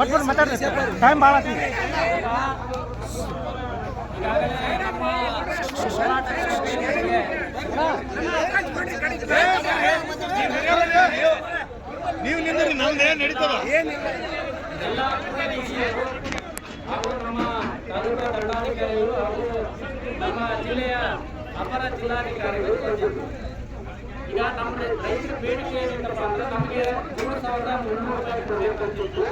ಪಟ್ ಪಟ್ ಮಾತಾಡ್ರಿ. ಟೈಮ್ ಭಾಳ ವೇದಿಕೆಗೆ ನೀವು ನಿಂದ್ರಿ ನಮ್ದು ಏನ್ ನಡೀತದ? ಎಲ್ಲ ಹಿರಿಯರು ಹಾಗೂ ನಮ್ಮ ತಾಲೂಕಾ ದಂಡಾಧಿಕಾರಿಗಳು ಹಾಗೂ ನಮ್ಮ ಜಿಲ್ಲೆಯ ಅಪರ ಜಿಲ್ಲಾಧಿಕಾರಿಗಳು ಈಗ ನಮ್ಮ ರೈತರ ಬೇಡಿಕೆ ಏನಂತಪ್ಪ ಅಂದ್ರೆ ನಮಗೆ ಮೂರು ಸಾವಿರದ ಮುನ್ನೂರು ರೂಪಾಯಿ ಕೊಡಬೇಕಂತಿತ್ತು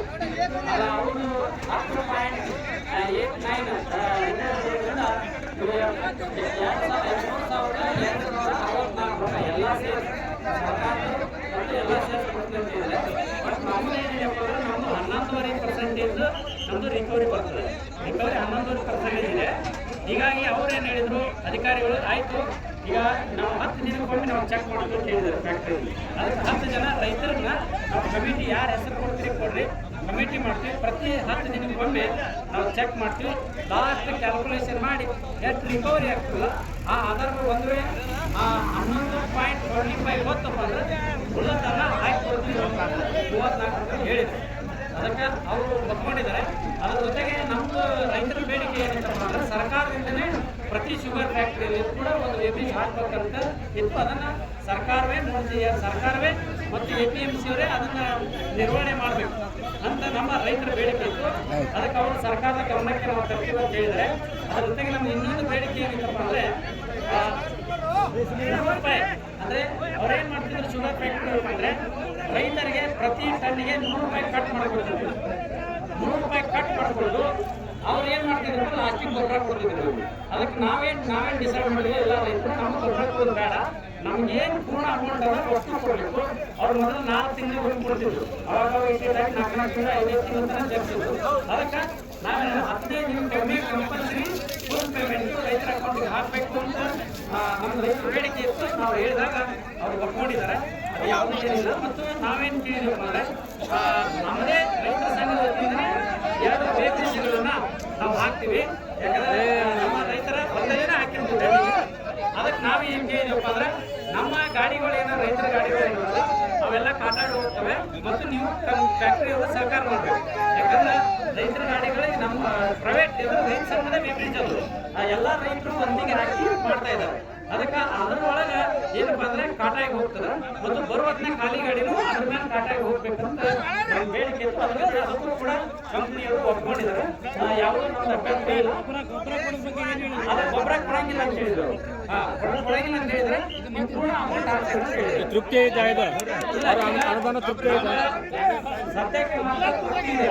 ಅಲ್ಲ, ಅವರು ಹತ್ತು ಪಾಯಿಂಟ್ ಏಟ್ ನೈನ್ ಎರಡು ರೂಪಾಯಿ ಎಲ್ಲ ಬಟ್ ನಮ್ಮದು ನಮ್ಮದು ರಿಕವರಿ ಬರ್ತದೆ. ರಿಕವರಿ ಹನ್ನೊಂದುವರೆ ಪರ್ಸೆಂಟೇಜ್ ಇದೆ. ಹೀಗಾಗಿ ಅವ್ರು ಏನು ಹೇಳಿದರು, ಅಧಿಕಾರಿಗಳು, ಆಯಿತು ಈಗ ನಾವು ಹತ್ತು ದಿನಕ್ಕೊಮ್ಮೆ ನಾವು ಚೆಕ್ ಮಾಡೋದು ಅಂತ ಹೇಳಿದ್ದಾರೆ ಫ್ಯಾಕ್ಟ್ರಿ ಅದಕ್ಕೆ ಹತ್ತು ಜನ ರೈತರನ್ನ ನಾವು ಕಮಿಟಿ ಯಾರು ಹೆಸರು ಕೊಡ್ತೀರಿ ಕೊಡ್ರಿ ಕಮಿಟಿ ಮಾಡ್ತೀವಿ. ಪ್ರತಿ ಹತ್ತು ದಿನಕ್ಕೊಮ್ಮೆ ನಾವು ಚೆಕ್ ಮಾಡ್ತೀವಿ. ಲಾಸ್ಟ್ ಕ್ಯಾಲ್ಕುಲೇಷನ್ ಮಾಡಿ ಎಷ್ಟು ರಿಕವರಿ ಆಗ್ತದಲ್ಲ, ಆ ಆಧಾರ ಒಂದು ಆ ಹನ್ನೊಂದು ಪಾಯಿಂಟ್ ಟ್ವೆಂಟಿ ಫೈವ್ ಗೊತ್ತಪ್ಪ ಅಂದ್ರೆ ಉಳಿದನ್ನ ಹಾಕಿ ಕೊಡ್ತೀವಿ ಮೂವತ್ನಾಲ್ಕು ರೂಪಾಯಿ ಹೇಳಿದ್ರು. ಅದಕ್ಕೆ ಅವರು ಒಪ್ಕೊಂಡಿದ್ದಾರೆ. ಅದ್ರ ಜೊತೆಗೆ ನಮ್ಮದು ರೈತರ ಬೇಡಿಕೆ ಏನಂತಪ್ಪ ಅಂದ್ರೆ ಸರ್ಕಾರದಿಂದನೇ ಪ್ರತಿ ಶುಗರ್ ಫ್ಯಾಕ್ಟ್ರಿಯಲ್ಲಿ ಕೂಡ ಒಂದು ಎ ಪಿ ಹಾಕ್ಬೇಕಂತ ಇತ್ತು. ಅದನ್ನು ಸರ್ಕಾರವೇ ನೋಡಿ ಸರ್ಕಾರವೇ ಮತ್ತು ಎ ಪಿ ಎಂ ಸಿ ಅವರೇ ಅದನ್ನು ನಿರ್ವಹಣೆ ಮಾಡಬೇಕು ಅಂತ ನಮ್ಮ ರೈತರ ಬೇಡಿಕೆ ಇತ್ತು. ಅದಕ್ಕೆ ಅವರು ಸರ್ಕಾರದ ಗಮನಕ್ಕೆ ನಾವು ತರ್ತೀವಿ ಅಂತ ಹೇಳಿದರೆ ಅದ್ರ ಜೊತೆಗೆ ನಮ್ಮ ಇನ್ನೊಂದು ಬೇಡಿಕೆ ಏನಿತ್ತಪ್ಪ ಅಂದರೆ ರೂಪಾಯಿ. ಅಂದ್ರೆ ಅವ್ರೇನ್ ಮಾಡ್ತಿದ್ರು ಶುಗರ್ ಫ್ಯಾಕ್ಟ್ರಿ ಅಂದ್ರೆ ರೈತರಿಗೆ ಪ್ರತಿ ಟನ್ನಿಗೆ ನೂರು ರೂಪಾಯಿ ಕಟ್ ಮಾಡಬೇಕು ನೂರು ರೂಪಾಯಿ ಕಟ್ ಮಾಡಿಕೊಂಡು ಅವ್ರು ಏನ್ ಮಾಡ್ತಿದ್ರು ಲಾಸ್ಟಿಗೆ ಗೊಬ್ಬರ ಕೊಡ್ತಿದ್ರು. ಅದಕ್ಕೆ ನಾವೇನ್ ನಾವೇನ್ ಡಿಸೈಡ್ ಮಾಡಿದ್ವಿ, ಎಲ್ಲ ರೈತರು ನಮ್ಗೆ ಗೊಬ್ಬರ ಕೊಡೋದು ಬೇಡ. ನಮ್ಗೆ ಪೂರ್ಣ ಅಮೌಂಟ್ ಅದ ಅಷ್ಟು ಕೊಡ್ಬೇಕು. ಅವ್ರು ಮೊದಲು ನಾಲ್ಕು ತಿಂಗಳು ಹೋಗಿ ಕೊಡ್ತಿದ್ರು. ಅವಾಗ ಇಟ್ಟಿದ್ದಾಗ ನಾಲ್ಕು ನಾಲ್ಕು ತಿಂಗಳು ಐದೈದು ತಿಂಗಳು ತನಕ ಜಪ್ತಿದ್ರು ಅದಕ್ಕೆ ನಾವು ಹದಿನೈದು ದಿನ ಕಮ್ಮಿ ಕಂಪಲ್ಸರಿ ಫುಲ್ ಪೇಮೆಂಟ್ ರೈತರ ಅಕೌಂಟ್ಗೆ ಹಾಕ್ಬೇಕು ಅಂತ ನಮ್ಮ ರೈತರ ಬೇಡಿಕೆ ಇತ್ತು. ನಾವು ಹೇಳಿದಾಗ ಅವ್ರು ಒಪ್ಕೊಂಡಿದ್ದಾರೆ. ಅದು ಯಾವುದೇ ಏನಿಲ್ಲ ಮತ್ತು ನಾವೇನು ಕೇಳಿದ್ರು ಅಂದರೆ ನಮ್ಮದೇ ರೈತರ ಸಂಘದ ವತಿಯಿಂದ ಎರಡು ವೇಕೆನ್ಸಿಗಳನ್ನ ಹಾಕ್ತೀವಿ ಯಾಕಂದ್ರೆ ನಮ್ಮ ರೈತರ ಬಂದೇನೆ ಹಾಕಿರ್ತೀವಿ ಅದಕ್ಕೆ ನಾವು ಏನು ಏನಪ್ಪ ಅಂದ್ರೆ ನಮ್ಮ ಗಾಡಿಗಳು ಏನೋ ರೈತರ ಗಾಡಿಗಳು ಅವೆಲ್ಲ ಕಾಟಾಡಿ ಹೋಗ್ತವೆ ಮತ್ತು ನೀವು ಫ್ಯಾಕ್ಟ್ರಿಯವರು ಸಹಕಾರ ಮಾಡ್ಬೇಕು. ಯಾಕಂದ್ರೆ ರೈತರ ಗಾಡಿಗಳಿಗೆ ನಮ್ಮ ಪ್ರೈವೇಟ್ ರೈತ ಸಂಘದ ಅದು. ಆ ಎಲ್ಲ ರೈತರು ಒಂದಿಗೆ ಹಾಕಿ ಮಾಡ್ತಾ ಇದ್ದಾರೆ. ಅದಕ್ಕೆ ಅದರೊಳಗೆ ಏನಪ್ಪ ಅಂದ್ರೆ ಕಾಟಾಗಿ ಹೋಗ್ತದೆ. ಮತ್ತು ಬರುವತ್ನ ಖಾಲಿ ಗಾಡಿನೂ ಕಾಟಾಗಿ ಹೋಗ್ಬೇಕಂತ ನಮ್ಮ ಬೇಡಿಕೆ ಇತ್ತು. ಅದಕ್ಕೆ ಅದಕ್ಕೂ ಕೂಡ ಕಂಪ್ನಿಯವರು ಒಪ್ಕೊಂಡಿದ್ದಾರೆ. ಆ, ಯಾವುದೋ ನಮ್ದು ಅಭ್ಯಂತರ ಇಲ್ಲ ಅದೇ ಗೊಬ್ಬರ ಕೊಡಂಗಿಲ್ಲ ಅಂತ ಹೇಳಿದ್ರು. ಹಾ ಗೊಬ್ಬರ ಕೊಡಂಗಿಲ್ಲ ಅಂತ ಹೇಳಿದ್ರೆ ನೀವು ಪೂರ್ಣ ಅಮೌಂಟ್ ಹಾಕ್ಬೇಕು ಅಂತ ಹೇಳಿದ್ರು. ತೃಪ್ತಿ ಇದೆ? ಅನುದಾನ ತೃಪ್ತಿ ಇದೆ ಸದ್ಯಕ್ಕೆ ಮಾತ್ರ ತೃಪ್ತಿ ಇದೆ.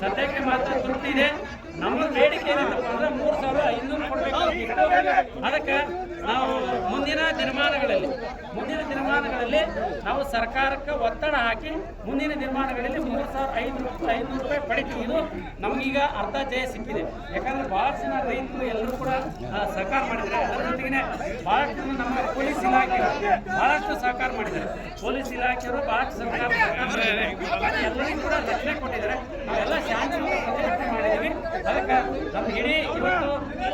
ಸದ್ಯಕ್ಕೆ ಮಾತ್ರ ತೃಪ್ತಿ ಇದೆ ನಮ್ಮ ಬೇಡಿಕೆ ಏನಂತಪ್ಪ ಅಂದ್ರೆ ಮೂರು ಸಾವಿರ ಐನೂರು ಕೊಡಬೇಕು ಅದಕ್ಕೆ ನಾವು ಮುಂದಿನ ದಿನಮಾನಗಳಲ್ಲಿ ಮುಂದಿನ ದಿನಮಾನಗಳಲ್ಲಿ ನಾವು ಸರ್ಕಾರಕ್ಕೆ ಒತ್ತಡ ಹಾಕಿ ಮುಂದಿನ ನಿರ್ಮಾಣಗಳಲ್ಲಿ ಮೂರು ಸಾವಿರ ಐನೂರು ಐನೂರು ರೂಪಾಯಿ ಪಡಿತೀವಿ. ಇದು ನಮಗೀಗ ಅರ್ಧ ಜಯ ಸಿಕ್ಕಿದೆ. ಯಾಕಂದ್ರೆ ಭಾಳಷ್ಟು ಜನ ರೈತರು ಎಲ್ಲರೂ ಕೂಡ ಸಹಕಾರ ಮಾಡಿದ್ದಾರೆ. ಅದರ ಜೊತೆಗೆ ಜನ ನಮ್ಮ ಪೊಲೀಸ್ ಇಲಾಖೆ ಬಹಳಷ್ಟು ಸಹಕಾರ ಮಾಡಿದ್ದಾರೆ. ಪೊಲೀಸ್ ಇಲಾಖೆಯವರು ಬಹಳಷ್ಟು ಸಹಕಾರ ಎಲ್ಲರಿಗೂ ಕೂಡ ರಕ್ಷಣೆ ಕೊಟ್ಟಿದ್ದಾರೆ. ನಾವೆಲ್ಲ ಶಾಂತಿ ಮಾಡಿದ್ದೀವಿ. ಅದಕ್ಕೆ ನಮ್ಮ ಇಡೀ ಇವತ್ತು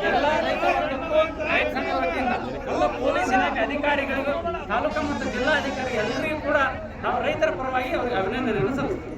ಎಲ್ಲ ರೈತ ವರ್ಗಕ್ಕೂ ರೈತ ಸಂಘ ವತಿಯಿಂದ ಎಲ್ಲ ಪೊಲೀಸ್ ಇಲಾಖೆ ಅಧಿಕಾರಿಗಳಿಗೂ ತಾಲೂಕು ಮತ್ತು ಜಿಲ್ಲಾ ಅಧಿಕಾರಿ ಎಲ್ಲರಿಗೂ ಕೂಡ ನಾವು ರೈತರ ಪರವಾಗಿ ಅವರಿಗೆ ಅಭಿನಂದನೆಯನ್ನು ಸಲ್ಲಿಸ್ತೀವಿ.